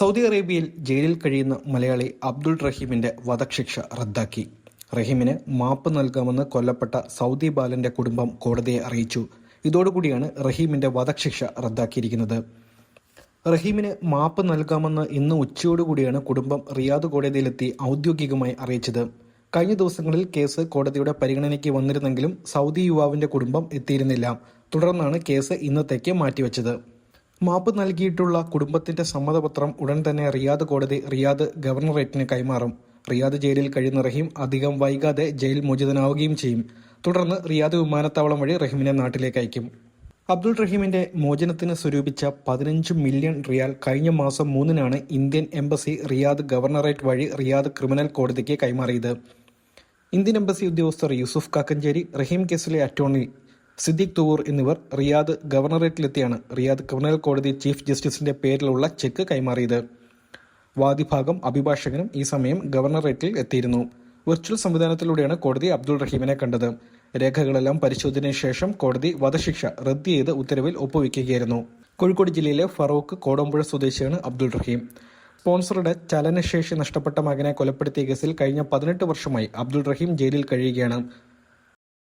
Saudi അറേബ്യയിൽ ജയിലിൽ കഴിയുന്ന മലയാളി അബ്ദുൾ റഹീമിന്റെ വധശിക്ഷ റദ്ദാക്കി. റഹീമിന് മാപ്പ് നൽകാമെന്ന് കൊല്ലപ്പെട്ട സൗദി ബാലന്റെ കുടുംബം കോടതിയെ അറിയിച്ചു. ഇതോടുകൂടിയാണ് റഹീമിന്റെ വധശിക്ഷ റദ്ദാക്കിയിരിക്കുന്നത്. റഹീമിന് മാപ്പ് നൽകാമെന്ന് ഇന്ന് ഉച്ചയോടുകൂടിയാണ് കുടുംബം റിയാദ് കോടതിയിലെത്തി ഔദ്യോഗികമായി അറിയിച്ചത്. കഴിഞ്ഞ ദിവസങ്ങളിൽ കേസ് കോടതിയുടെ പരിഗണനയ്ക്ക് വന്നിരുന്നെങ്കിലും സൗദി യുവാവിന്റെ കുടുംബം എത്തിയിരുന്നില്ല. തുടർന്നാണ് കേസ് ഇന്നത്തേക്ക് മാറ്റിവെച്ചത്. മാപ്പ് നൽകിയിട്ടുള്ള കുടുംബത്തിന്റെ സമ്മതപത്രം ഉടൻ തന്നെ റിയാദ് കോടതി റിയാദ് ഗവർണറേറ്റിന് കൈമാറും. റിയാദ് ജയിലിൽ കഴിയുന്ന റഹീം അധികം വൈകാതെ ജയിൽ മോചിതനാവുകയും ചെയ്യും. തുടർന്ന് റിയാദ് വിമാനത്താവളം വഴി റഹീമിനെ നാട്ടിലേക്ക് അയക്കും. അബ്ദുൾ റഹീമിന്റെ മോചനത്തിന് സ്വരൂപിച്ച പതിനഞ്ച് മില്യൺ റിയാൽ കഴിഞ്ഞ മാസം മൂന്നിനാണ് ഇന്ത്യൻ എംബസി റിയാദ് ഗവർണറേറ്റ് വഴി റിയാദ് ക്രിമിനൽ കോടതിക്ക് കൈമാറിയത്. ഇന്ത്യൻ എംബസി ഉദ്യോഗസ്ഥർ യൂസുഫ് കാക്കഞ്ചേരി റഹീം കേസിലെ അറ്റോർണി സിദ്ദീഖ് തുവൂർ എന്നിവർ റിയാദ് ഗവർണറേറ്റിലെത്തിയാണ്. റിയാദ് ക്രിമിനൽ കോടതി ചീഫ് ജസ്റ്റിസിന്റെ പേരിലുള്ള ചെക്ക് കൈമാറിയത്. വാദിഭാഗം അഭിഭാഷകനും ഈ സമയം ഗവർണറേറ്റിൽ എത്തിയിരുന്നു. വെർച്വൽ സംവിധാനത്തിലൂടെയാണ് കോടതി അബ്ദുൾ റഹീമിനെ കണ്ടത്. രേഖകളെല്ലാം പരിശോധനയ്ക്ക് ശേഷം കോടതി വധശിക്ഷ റദ്ദ് ചെയ്ത് ഉത്തരവിൽ ഒപ്പുവെക്കുകയായിരുന്നു. കോഴിക്കോട് ജില്ലയിലെ ഫറൂഖ് കോടമ്പുഴ സ്വദേശിയാണ് അബ്ദുൾ റഹീം. സ്പോൺസറുടെ ചലനശേഷി നഷ്ടപ്പെട്ട മകനെ കൊലപ്പെടുത്തിയ കേസിൽ കഴിഞ്ഞ പതിനെട്ട് വർഷമായി അബ്ദുൾ റഹീം ജയിലിൽ കഴിയുകയാണ്.